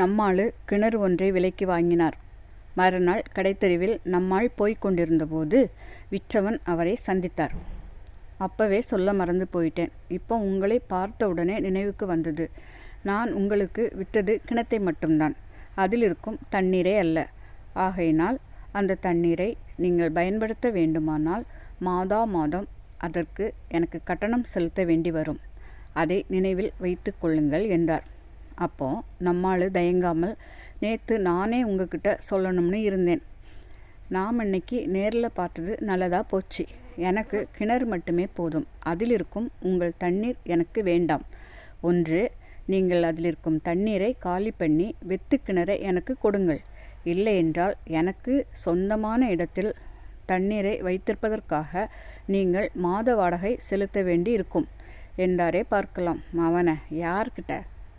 நம்மாளு கிணறு ஒன்றை விலைக்கு வாங்கினார். மறுநாள் கடைத்தெருவில் நம்மாள் போய்க் கொண்டிருந்தபோது விற்றவன் அவரை சந்தித்தார். அப்பவே சொல்ல மறந்து போயிட்டேன். இப்போ உங்களை பார்த்த உடனே நினைவுக்கு வந்தது. நான் உங்களுக்கு விற்றது கிணத்தை மட்டும்தான். அதில் இருக்கும் தண்ணீரே அல்ல. ஆகையினால் அந்த தண்ணீரை நீங்கள் பயன்படுத்த வேண்டுமானால் மாதா மாதம் அதற்கு எனக்கு கட்டணம் செலுத்த வேண்டி வரும். அதை நினைவில் வைத்து கொள்ளுங்கள் என்றார். அப்போது நம்மால் தயங்காமல் நேற்று நானே உங்ககிட்ட சொல்லணும்னு இருந்தேன். நாம் இன்னைக்கு நேரில் பார்த்தது நல்லதாக போச்சு. எனக்கு கிணறு மட்டுமே போதும். அதில் இருக்கும் உங்கள் தண்ணீர் எனக்கு வேண்டாம் ஒன்று நீங்கள் அதில் இருக்கும் தண்ணீரை காலி பண்ணி வெத்து கிணறை எனக்கு கொடுங்கள். இல்லை என்றால் எனக்கு சொந்தமான இடத்தில் தண்ணீரை வைத்திருப்பதற்காக நீங்கள் மாத வாடகை செலுத்த வேண்டி இருக்கும் என்றாரே பார்க்கலாம். அவனை யார்கிட்ட?